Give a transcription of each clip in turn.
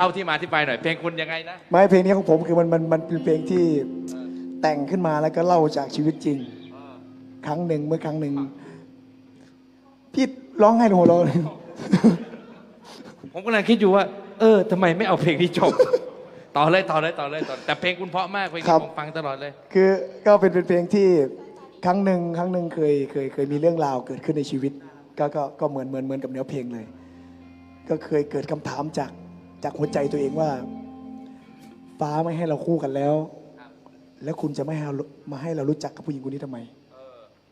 เล่าที่มาที่ไปหน่อยเพลงคุณยังไงนะ ไม่เพลงนี้ของผมคือมันมันมันเป็นเพลงที่แต่งขึ้นมาแล้วก็เล่าจากชีวิตจริง ครั้งหนึ่งเมื่อครั้งหนึ่งพี่ร้องให้หนูหัวเราะเลยผมกำลังคิดอยู่ว่า เออทำไมไม่เอาเพลงที่จบ ต่อเลยต่อเลยต่อเลยต่อแต่เพลงคุณเพราะมากเพลงครันี้บผมฟังตลอดเลย คือก็เป็นเป็นเพลงที่ครั้งหนึ่งครั้งหนึ่งเคยเคยเคยมีเรื่องราวเกิดขึ้นในชีวิต ก็ก็ก็เหมือนเหมือนเหมือนกับเนื้อเพลงเลย ก็เคยเกิดคำถามจาก จากหัวใจตัวเองว่า ฟ้าไม่ให้เราคู่กันแล้ว แล้วคุณจะไม่ให้เรามาให้เรารู้จักกับผู้หญิงคนนี้ทำไม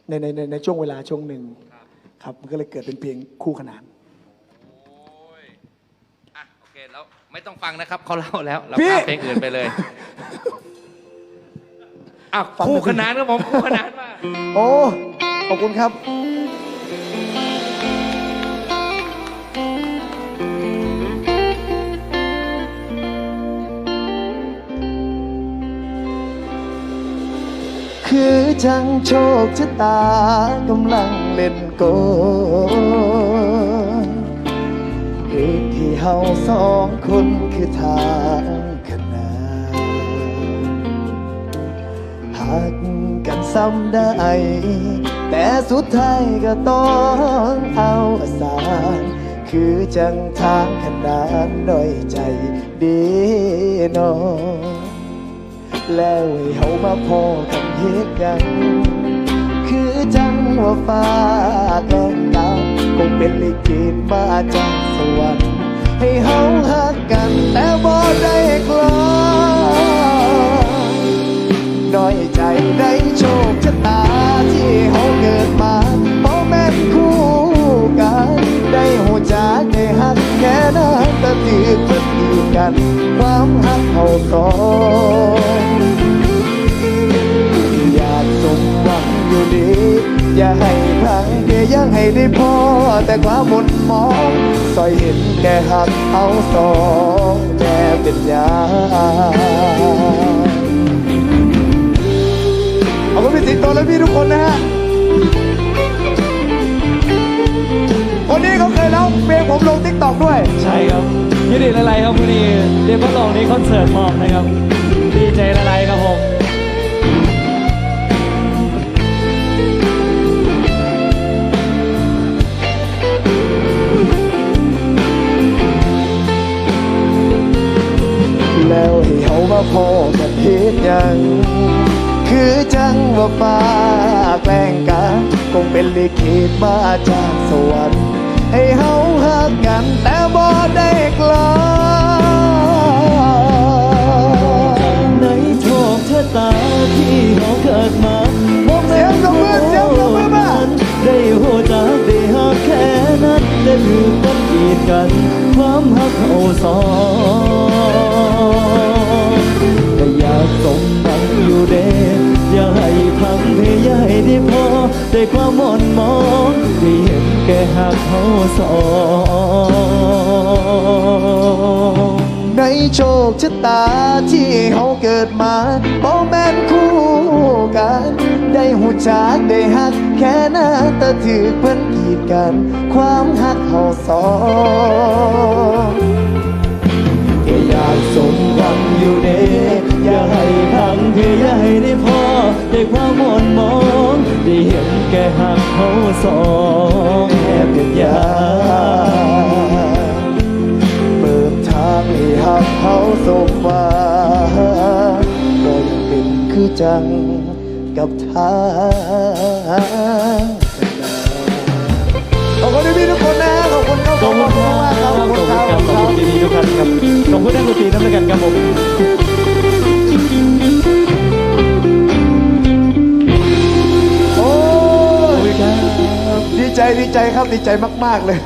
ในในในในช่วงเวลาช่วงหนึ่งครับมันก็เลยเกิดเป็นเพลงคู่ขนานโอ้ยอะโอเคแล้วไม่ต้องฟังนะครับเขาเล่าแล้วเราพี่ข้ามเพลงอื่นไปเลยอะฟังคู่ไม่ขนานครับผมคู่ขนานมากโอ้ขอบคุณครับ จังโชคชะตากำลังเล่นโกลเหตุที่เฮาสองคนคือทางขนานหักกันซ้ำได้ แต่สุดท้ายก็ต้องเอาสารคือจังทางขนานน้อยใจดีนอ แล้วให้เฮามาพอกันเหตุกัน คือจังว่าฟ้าแกล้งตามคงเป็นลิขิตมาจากสวรรค์ให้เฮาหักกันแต่บ่ได้กลอน้อยใจได้โชคชะตาที่เขาเกิดมาบ่แม่นคู่กัน ได้หูจักได้หักแค่นั้นแต่ถือเพิ่นดีกัน ความหักเขาส อย่าให้พังเดียอยากให้ได้พอ แต่ความหมุนมองซอยเห็นแค่หักเอาสองแม่เป็นยาขอบคุณพี่สิงโตและพี่ทุกคนนะฮะ คนนี้เขาเคยร้องเพลงผมลงทิกตอกด้วย ใช่ครับยินดีอะไรครับวันนี้เดมอนลองนี้คอนเสิร์ตพร้อมนะครับ ดีใจอะไรครับผม ให้เขามาพอกันเหตุยัง คือจังว่าฟ้าแกล้งกันคงเป็นลิขิตมาจากสวรรค์ ให้เฮาหักกันแต่บ่ได้กลอในโชคชะตาที่เขาเกิดมาบอกเสียงปรบมือเสียงปรบมือมาได้หัวจักได้หักแค่นั้นได้ถือกันกีดกัน ความหักเขาสอง พังเพอย่าให้ได้พอ ได้ความมอนมองได้เห็นแก่หักเขาสองในโชคชะตาที่เขาเกิดมาบ่แม่นคู่กัน ได้หูจักได้หัก แค่นั้นแต่ถือเพิ่นกีดกัน ความหักเขาสองแค่อยากสมหวังอยู่เด้ เห็นแก่หักเขาสองแอบเป็นยาเปิดทางให้หักเขาสมหวังก็ยังเป็นคือจังกับทางขอบคุณพี่ทุกคนนะขอบคุณครับขอบคุณครับมากครับขอบคุณครับขอบคุณดีๆทุกท่านครับขอบคุณท่านดนตรีน้ำกันครับผม ใจครับดีใจมาก ๆ เลย